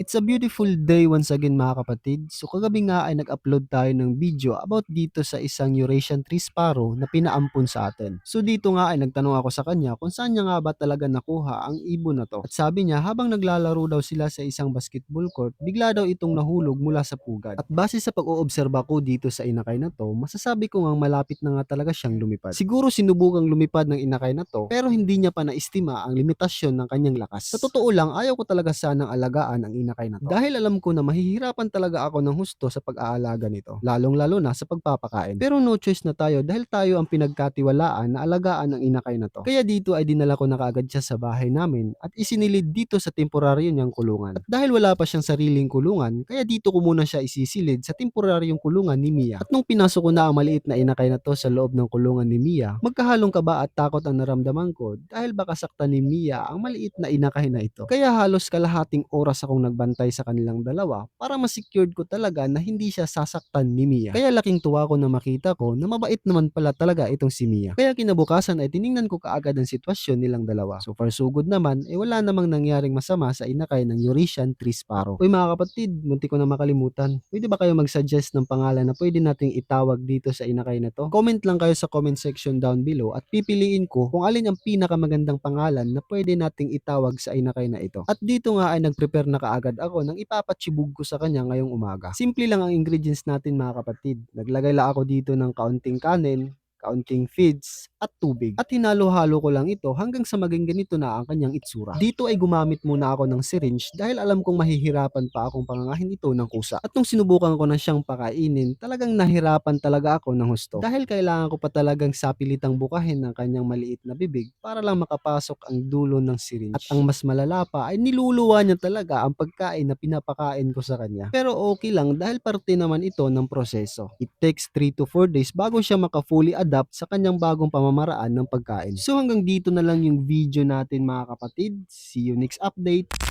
It's a beautiful day once again mga kapatid. So kagabi nga ay nag-upload tayo ng video about dito sa isang Eurasian tree sparrow na pinaampun sa atin. So dito nga ay nagtanong ako sa kanya kung saan niya nga ba talaga nakuha ang ibon na to. At sabi niya habang naglalaro daw sila sa isang basketball court, bigla daw itong nahulog mula sa pugad. At base sa pag-oobserba ko dito sa inakay na to, masasabi ko nga malapit na nga talaga siyang lumipad. Siguro sinubukang lumipad ng inakay na to pero hindi niya pa naistima ang limitasyon ng kanyang lakas. Sa totoo lang, ayaw ko talaga sanang alagaan ang inakay na to. Dahil alam ko na mahihirapan talaga ako ng husto sa pag-aalaga nito. Lalong-lalo na sa pagpapakain. Pero no choice na tayo dahil tayo ang pinagkatiwalaan na alagaan ng inakay na to. Kaya dito ay dinala ko na kaagad siya sa bahay namin at isinilid dito sa temporaryo niyang kulungan. At dahil wala pa siyang sariling kulungan, kaya dito ko muna siya isisilid sa temporaryong kulungan ni Mia. At nung pinasok ko na ang maliit na inakay na to sa loob ng kulungan ni Mia, magkahalong kaba at takot ang naramdaman ko dahil baka saktan ni Mia ang maliit na inakay na ito. Kaya halos kalahating oras akong nagbantay sa kanilang dalawa para ma-secured ko talaga na hindi siya sasaktan ni Mia. Kaya laking tuwa ko na makita ko na mabait naman pala talaga itong si Mia. Kaya kinabukasan ay tiningnan ko kaagad ang sitwasyon nilang dalawa. So far so good naman, eh wala namang nangyaring masama sa inakay ng Eurasian Tree Sparrow. Uy mga kapatid, munti ko na makalimutan. Pwede ba kayo mag-suggest ng pangalan na pwede nating itawag dito sa inakay na to? Comment lang kayo sa comment section down below at pipiliin ko kung alin ang pinakamagandang pangalan na pwede nating itawag sa inakay na ito. At dito nga ay nag-prepare na kaagad ako ng ipapatsibug ko sa kanya ngayong umaga. Simple lang ang ingredients natin mga kapatid. Naglagay lang ako dito ng kaunting kanin, kaunting feeds, at tubig. At hinalo-halo ko lang ito hanggang sa maging ganito na ang kanyang itsura. Dito ay gumamit muna ako ng syringe dahil alam kong mahihirapan pa akong pangangahin ito ng kusa. At nung sinubukan ko na siyang pakainin, talagang nahirapan talaga ako ng husto. Dahil kailangan ko pa talagang sapilitang bukahin ng kanyang maliit na bibig para lang makapasok ang dulo ng syringe. At ang mas malala pa ay niluluwa niya talaga ang pagkain na pinapakain ko sa kanya. Pero okay lang dahil parte naman ito ng proseso. It takes 3 to 4 days bago siya maka-fully adapt sa kanyang bagong pamamaraan ng pagkain. So hanggang dito na lang yung video natin mga kapatid. See you next update.